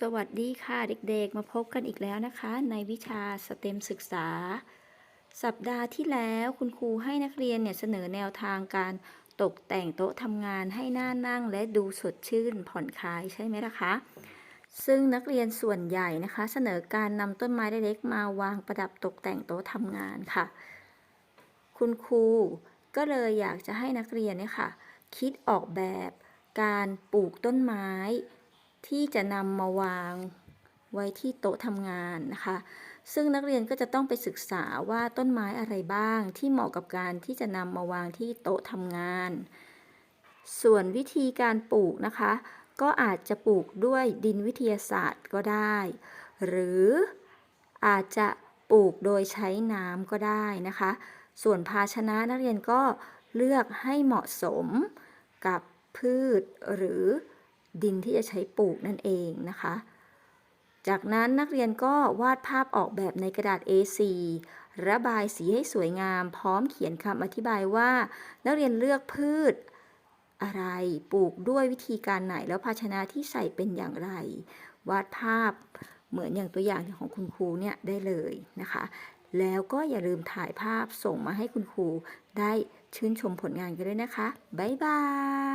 สวัสดีค่ะเด็กๆ มาพบกันอีกแล้วนะคะ ในวิชาสเต็มศึกษา สัปดาห์ที่แล้วคุณครูให้นักเรียนเนี่ยเสนอแนวทางการตกแต่งโต๊ะทำงานให้หน่านั่งและดูสดชื่นผ่อนคลายใช่ไหมล่ะคะ ซึ่งนักเรียนส่วนใหญ่นะคะ เสนอการนำต้นไม้เล็กๆมาวางประดับตกแต่งโต๊ะทำงานค่ะ คุณครูก็เลยอยากจะให้นักเรียนเนี่ยค่ะ คิดออกแบบการปลูกต้นไม้ ที่จะนำมาวางไว้ที่โต๊ะทำงานนะคะ ซึ่งนักเรียนก็จะต้องไปศึกษาว่าต้นไม้อะไรบ้างที่เหมาะกับการที่จะนำมาวางที่โต๊ะทำงาน ส่วนวิธีการปลูกนะคะ ก็อาจจะปลูกด้วยดินวิทยาศาสตร์ก็ได้ หรืออาจจะปลูกโดยใช้น้ำก็ได้นะคะ ส่วนภาชนะนักเรียนก็เลือกให้เหมาะสมกับพืชหรือ ดินที่จะใช้ปลูกนั่นเองนะคะ จากนั้นนักเรียนก็วาดภาพออกแบบในกระดาษ A4 ระบายสีให้สวยงาม พร้อมเขียนคำอธิบายว่า นักเรียนเลือกพืชอะไรปลูกด้วยวิธีการไหนแล้วภาชนะที่ใส่เป็นอย่างไร วาดภาพเหมือนอย่างตัวอย่างของคุณครูเนี่ยได้เลยนะคะ แล้วก็อย่าลืมถ่ายภาพส่งมาให้คุณครูได้ชื่นชมผลงานกันด้วยนะคะ บ๊ายบาย